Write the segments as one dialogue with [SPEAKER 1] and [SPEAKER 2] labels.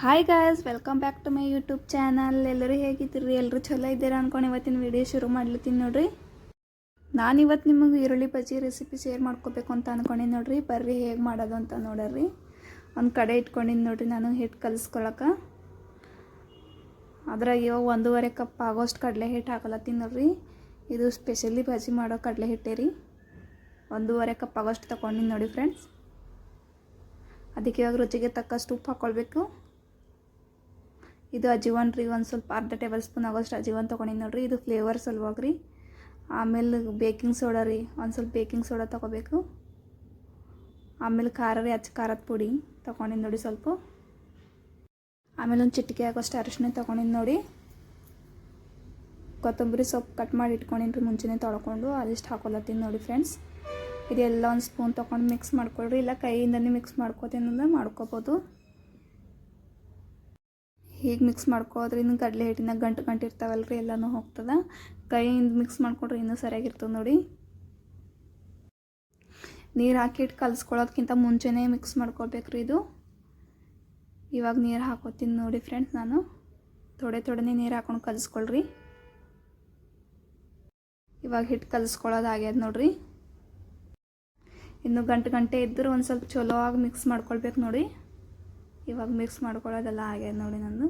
[SPEAKER 1] Hi guys welcome back to my YouTube channel ಎಲ್ಲರೂ ಹೇಗಿದ್ದೀರಿ? ಎಲ್ಲರೂ ಚಲೋ ಇದ್ದೀರಾ ಅನ್ಕೊಂಡು ಇವತ್ತಿನ ವಿಡಿಯೋ ಶುರು ಮಾಡ್ಲತ್ತೀನಿ ನೋಡ್ರಿ. ನಾನು ಇವತ್ತು ನಿಮಗೆ ಈರುಳ್ಳಿ ಬಜ್ಜಿ ರೆಸಿಪಿ ಶೇರ್ ಮಾಡ್ಕೋಬೇಕು ಅಂತ ಅಂದ್ಕೊಂಡಿನಿ ನೋಡ್ರಿ. ಬರ್ರಿ ಹೇಗೆ ಮಾಡೋದು ಅಂತ ನೋಡರ್ರಿ. ಒಂದು ಕಡೆ ಇಟ್ಕೊಂಡಿನಿ ನೋಡ್ರಿ ನಾನು ಹಿಟ್ಟು ಕಲಿಸ್ಕೊಳಕ್ಕೆ ಅದ್ರಾಗ ಇವಾಗ ಒಂದೂವರೆ ಕಪ್ ಆಗೋಷ್ಟು ಕಡಲೆ ಹಿಟ್ಟು ಹಾಕಲತ್ತೀನಿ ನೋಡ್ರಿ. ಇದು ಸ್ಪೆಷಲಿ ಬಜ್ಜಿ ಮಾಡೋ ಕಡಲೆ ಹಿಟ್ಟೆ ರೀ. ಒಂದೂವರೆ ಕಪ್ ಆಗೋಷ್ಟು ತೊಗೊಂಡಿನಿ ನೋಡಿ ಫ್ರೆಂಡ್ಸ್ ಅದಕ್ಕೆ ಇವಾಗ ರುಚಿಗೆ ತಕ್ಕಷ್ಟು ಉಪ್ಪು ಹಾಕ್ಕೊಳ್ಬೇಕು ಇದು ಅಜೀವನ್ ರೀ, ಒಂದು ಸ್ವಲ್ಪ ಅರ್ಧ ಟೇಬಲ್ ಸ್ಪೂನ್ ಆಗೋಷ್ಟು ಅಜೀವನ್ ತೊಗೊಂಡಿನಿ ನೋಡ್ರಿ. ಇದು ಫ್ಲೇವರ್ ಸಲುವಾಗಿ ರೀ. ಆಮೇಲೆ ಬೇಕಿಂಗ್ ಸೋಡಾ ರೀ, ಒಂದು ಸ್ವಲ್ಪ ಬೇಕಿಂಗ್ ಸೋಡಾ ತೊಗೋಬೇಕು. ಆಮೇಲೆ ಖಾರ ರೀ ಅಚ್ಚ ಖಾರದ ಪುಡಿ ತೊಗೊಂಡಿನಿ ನೋಡಿ ಸ್ವಲ್ಪ. ಆಮೇಲೆ ಒಂದು ಚಿಟಿಕೆ ಆಗೋಷ್ಟು ಅರಿಶಿನ ತೊಗೊಂಡಿನಿ ನೋಡಿ. ಕೊತ್ತಂಬರಿ ಸೊಪ್ಪು ಕಟ್ ಮಾಡಿ ಇಟ್ಕೊಂಡಿನ್ರಿ ಮುಂಚೆನೆ ತೊಳ್ಕೊಂಡು ಅದಿಷ್ಟು ಹಾಕೊಲತ್ತೀನಿ ನೋಡಿ ಫ್ರೆಂಡ್ಸ್ ಇದೆಲ್ಲ ಒಂದು ಸ್ಪೂನ್ ತೊಗೊಂಡು ಮಿಕ್ಸ್ ಮಾಡ್ಕೊಳ್ರಿ, ಇಲ್ಲ ಕೈಯಿಂದನೇ ಮಿಕ್ಸ್ ಮಾಡ್ಕೋತೀನಿ ಮಾಡ್ಕೋಬೋದು. ಹೀಗೆ ಮಿಕ್ಸ್ ಮಾಡ್ಕೋದ್ರೆ ಇನ್ನು ಕಡಲೆ ಹಿಟ್ಟಿನಾಗ ಗಂಟು ಗಂಟು ಇರ್ತಾವಲ್ಲ ರೀ ಎಲ್ಲನೂ ಹೋಗ್ತದೆ. ಕೈಯಿಂದ ಮಿಕ್ಸ್ ಮಾಡ್ಕೊಂಡ್ರೆ ಇನ್ನೂ ಸರಿಯಾಗಿರ್ತದೆ ನೋಡಿ. ನೀರು ಹಾಕಿಟ್ಟು ಕಲಿಸ್ಕೊಳ್ಳೋದ್ಕಿಂತ ಮುಂಚೆನೇ ಮಿಕ್ಸ್ ಮಾಡ್ಕೋಬೇಕು ರೀ ಇದು. ಇವಾಗ ನೀರು ಹಾಕೋತೀನಿ ನೋಡಿ ಫ್ರೆಂಡ್ಸ್ ನಾನು. ತೊಡೆ ಥೋಡೆನೇ ನೀರು ಹಾಕೊಂಡು ಕಲಿಸ್ಕೊಳ್ರಿ. ಇವಾಗ ಹಿಟ್ಟು ಕಲಿಸ್ಕೊಳ್ಳೋದು ಆಗ್ಯದ ನೋಡ್ರಿ. ಇನ್ನು ಗಂಟು ಗಂಟೆ ಇದ್ದರೂ ಒಂದು ಸ್ವಲ್ಪ ಚಲೋ ಆಗಿ ಮಿಕ್ಸ್ ಮಾಡ್ಕೊಳ್ಬೇಕು ನೋಡಿ. ಇವಾಗ ಮಿಕ್ಸ್ ಮಾಡ್ಕೊಳ್ಳೋದೆಲ್ಲ ಆಗ್ಯದ ನೋಡಿ ನಾನು.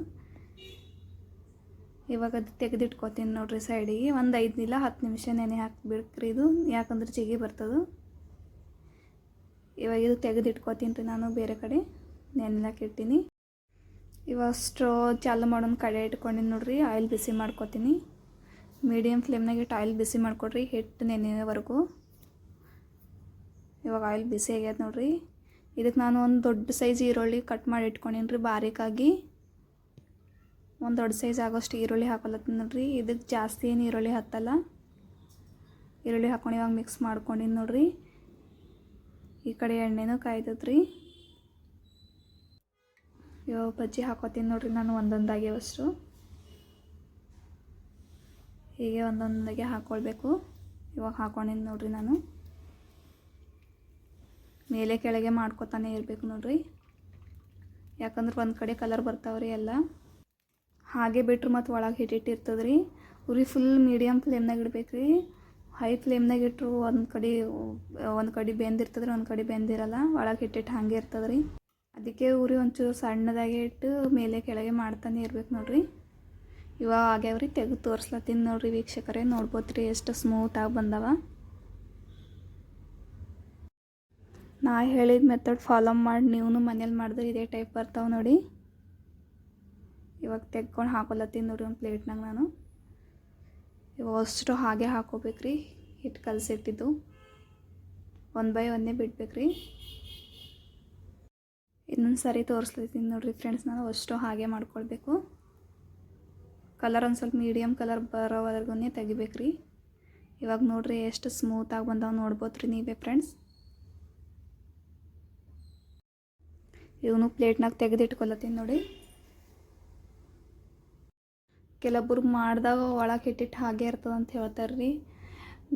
[SPEAKER 1] ಇವಾಗ ಅದು ತೆಗೆದಿಟ್ಕೋತೀನಿ ನೋಡಿರಿ ಸೈಡಿಗೆ ಒಂದು ಐದು ಇಲ್ಲ ಹತ್ತು ನಿಮಿಷ ನೆನೆ ಹಾಕ್ಬಿಡ್ರಿ ಇದು. ಯಾಕಂದ್ರೆ ಜಿಗಿ ಬರ್ತದೆ. ಇವಾಗ ಇದು ತೆಗೆದಿಟ್ಕೋತೀನಿ ರೀ ನಾನು ಬೇರೆ ಕಡೆ. ನೆನೆಲಾಕೆ ಇಟ್ಟಿನಿ. ಇವಾಗ ಸ್ಟ್ರೋ ಚಾಲು ಮಾಡೋಣ ಕಡೆ ಇಟ್ಕೊಂಡಿನಿ ನೋಡಿರಿ. ಆಯಿಲ್ ಬಿಸಿ ಮಾಡ್ಕೋತೀನಿ. ಮೀಡಿಯಮ್ ಫ್ಲೇಮ್ನಾಗ ಇಟ್ಟು ಆಯಿಲ್ ಬಿಸಿ ಮಾಡಿಕೊಡ್ರಿ. ಹಿಟ್ಟು ನೆನೆಯವರೆಗೂ ಇವಾಗ ಆಯಿಲ್ ಬಿಸಿ ಆಗ್ಯದ ನೋಡ್ರಿ. ಇದಕ್ಕೆ ನಾನು ಒಂದು ದೊಡ್ಡ ಸೈಜ್ ಈರುಳ್ಳಿ ಕಟ್ ಮಾಡಿ ಇಟ್ಕೊಂಡೀನಿ ರೀ ಬಾರೀಕಾಗಿ. ಒಂದು ದೊಡ್ಡ ಸೈಜ್ ಆಗೋಷ್ಟು ಈರುಳ್ಳಿ ಹಾಕೊಲತ್ತೀನಿ ನೋಡ್ರಿ ಇದಕ್ಕೆ ಜಾಸ್ತಿ ಏನು ಈರುಳ್ಳಿ ಹತ್ತಲ್ಲ. ಈರುಳ್ಳಿ ಹಾಕೊಂಡು ಇವಾಗ ಮಿಕ್ಸ್ ಮಾಡ್ಕೊಂಡಿನಿ ನೋಡ್ರಿ. ಈ ಕಡೆ ಎಣ್ಣೆನೂ ಕಾಯ್ತದ್ರಿ ಇವಾಗ ಬಜ್ಜಿ ಹಾಕೋತೀನಿ ನೋಡ್ರಿ ನಾನು ಒಂದೊಂದಾಗಿ ಅಷ್ಟು ಹೀಗೆ ಒಂದೊಂದಾಗೆ ಹಾಕ್ಕೊಳ್ಬೇಕು ಇವಾಗ ಹಾಕೊಂಡಿನಿ ನೋಡ್ರಿ ನಾನು. ಮೇಲೆ ಕೆಳಗೆ ಮಾಡ್ಕೊತಾನೆ ಇರಬೇಕು ನೋಡ್ರಿ. ಯಾಕಂದ್ರೆ ಒಂದು ಕಡೆ ಕಲರ್ ಬರ್ತಾವ್ರಿ ಎಲ್ಲ. ಹಾಗೆ ಬಿಟ್ಟರು ಮತ್ತು ಒಳಗೆ ಹಿಟ್ಟಿಟ್ಟಿರ್ತದೆ ರೀ ಉರಿ ಫುಲ್ ಮೀಡಿಯಮ್ ಫ್ಲೇಮ್ನಾಗ ಇಡ್ಬೇಕು ರೀ ಹೈ ಫ್ಲೇಮ್ನಾಗ ಇಟ್ಟರು ಒಂದು ಕಡೆ ಒಂದು ಕಡೆ ಬೆಂದಿರ್ತದ್ರಿ ಒಂದು ಕಡೆ ಬೆಂದಿರಲ್ಲ ಒಳಗೆ ಹಿಟ್ಟಿಟ್ಟು ಹಾಗೆ ಇರ್ತದೆ ರೀ ಅದಕ್ಕೆ ಉರಿ ಒಂಚೂರು ಸಣ್ಣದಾಗೆ ಇಟ್ಟು ಮೇಲೆ ಕೆಳಗೆ ಮಾಡ್ತಾನೆ ಇರ್ಬೇಕು ನೋಡ್ರಿ. ಇವಾಗ ಆಗ್ಯಾವ್ರಿ, ತೆಗೆದು ತೋರಿಸ್ಲತ್ತೀನಿ ನೋಡ್ರಿ ವೀಕ್ಷಕರೇ. ನೋಡ್ಬೋದ್ರಿ ಎಷ್ಟು ಸ್ಮೂತಾಗಿ ಬಂದವ. ನಾ ಹೇಳಿದ ಮೆಥಡ್ ಫಾಲೋ ಮಾಡಿ ನೀವು ಮನೇಲಿ ಮಾಡಿದ್ರೆ ಇದೇ ಟೈಪ್ ಬರ್ತಾವೆ ನೋಡಿ. ಇವಾಗ ತೆಗ್ಕೊಂಡು ಹಾಕೊಲತ್ತೀನಿ ನೋಡಿ ಒಂದು ಪ್ಲೇಟ್ನಾಗ ನಾನು. ಇವಾಗ ಅಷ್ಟು ಹಾಗೆ ಹಾಕೋಬೇಕ್ರಿ ಹಿಟ್ಟು ಕಲಸಿಟ್ಟಿದ್ದು ಒನ್ ಬೈ ಒನ್ನೇ ಬಿಡ್ಬೇಕ್ರಿ ಇನ್ನೊಂದು ಸರಿ ತೋರಿಸ್ಲತ್ತೀನಿ ನೋಡಿರಿ ಫ್ರೆಂಡ್ಸ್ ನಾನು ಅಷ್ಟು ಹಾಗೆ ಮಾಡ್ಕೊಳ್ಬೇಕು. ಕಲರ್ ಒಂದು ಸ್ವಲ್ಪ ಮೀಡಿಯಮ್ ಕಲರ್ ಬರೋವರೆಗೂ ತೆಗಿಬೇಕ್ರಿ. ಇವಾಗ ನೋಡಿರಿ ಎಷ್ಟು ಸ್ಮೂತಾಗಿ ಬಂದಾವ ನೋಡ್ಬೋದ್ರಿ ನೀವೇ ಫ್ರೆಂಡ್ಸ್ ಇವನು ಪ್ಲೇಟ್ನಾಗ ತೆಗೆದಿಟ್ಕೊಲತ್ತೀನಿ ನೋಡಿ. ಕೆಲವೊಬ್ರು ಮಾಡಿದಾಗ ಒಳಗೆ ಇಟ್ಟಿಟ್ಟು ಹಾಗೆ ಇರ್ತದೆ ಅಂತ ಹೇಳ್ತಾರೆ ರೀ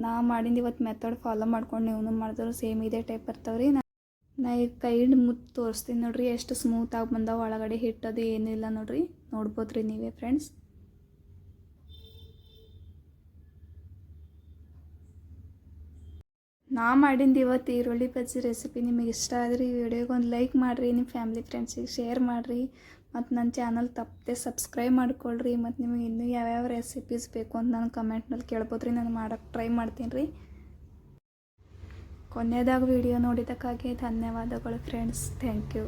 [SPEAKER 1] ನಾ ಮಾಡಿದ ಇವತ್ತು ಮೆಥಡ್ ಫಾಲೋ ಮಾಡ್ಕೊಂಡು ಇವನು ಮಾಡಿದ್ರು ಸೇಮ್ ಇದೇ ಟೈಪ್ ಬರ್ತಾವೆ ರೀ ನಾ ಈಗ ಕೈ ಮುತ್ತು ತೋರಿಸ್ತೀನಿ ನೋಡ್ರಿ, ಎಷ್ಟು ಸ್ಮೂತಾಗಿ ಬಂದಾವ ಒಳಗಡೆ ಹಿಟ್ಟದು ಏನಿಲ್ಲ ನೋಡ್ರಿ. ನೋಡ್ಬೋದು ರೀ ನೀವೇ ಫ್ರೆಂಡ್ಸ್ ನಾ ಮಾಡಿದ್ದು ಇವತ್ತು ಈರುಳ್ಳಿ ಬಜ್ಜಿ ರೆಸಿಪಿ ನಿಮಗೆ ಇಷ್ಟ ಆದರೆ ಈ ವಿಡಿಯೋಗೆ ಒಂದು ಲೈಕ್ ಮಾಡಿರಿ, ನಿಮ್ಮ ಫ್ಯಾಮ್ಲಿ ಫ್ರೆಂಡ್ಸಿಗೆ ಶೇರ್ ಮಾಡಿರಿ, ಮತ್ತು ನನ್ನ ಚಾನಲ್ ತಪ್ಪದೆ ಸಬ್ಸ್ಕ್ರೈಬ್ ಮಾಡ್ಕೊಳ್ರಿ, ಮತ್ತು ನಿಮಗೆ ಇನ್ನೂ ಯಾವ್ಯಾವ ರೆಸಿಪೀಸ್ ಬೇಕು ಅಂತ ನಾನು ಕಮೆಂಟ್ನಲ್ಲಿ ಕೇಳ್ಬೋದು ರೀ ನಾನು ಮಾಡೋಕ್ಕೆ ಟ್ರೈ ಮಾಡ್ತೀನಿ ರೀ. ಕೊನೆಯದಾಗ ವಿಡಿಯೋ ನೋಡಿದ್ದಕ್ಕಾಗಿ ಧನ್ಯವಾದಗಳು ಫ್ರೆಂಡ್ಸ್ ಥ್ಯಾಂಕ್ ಯು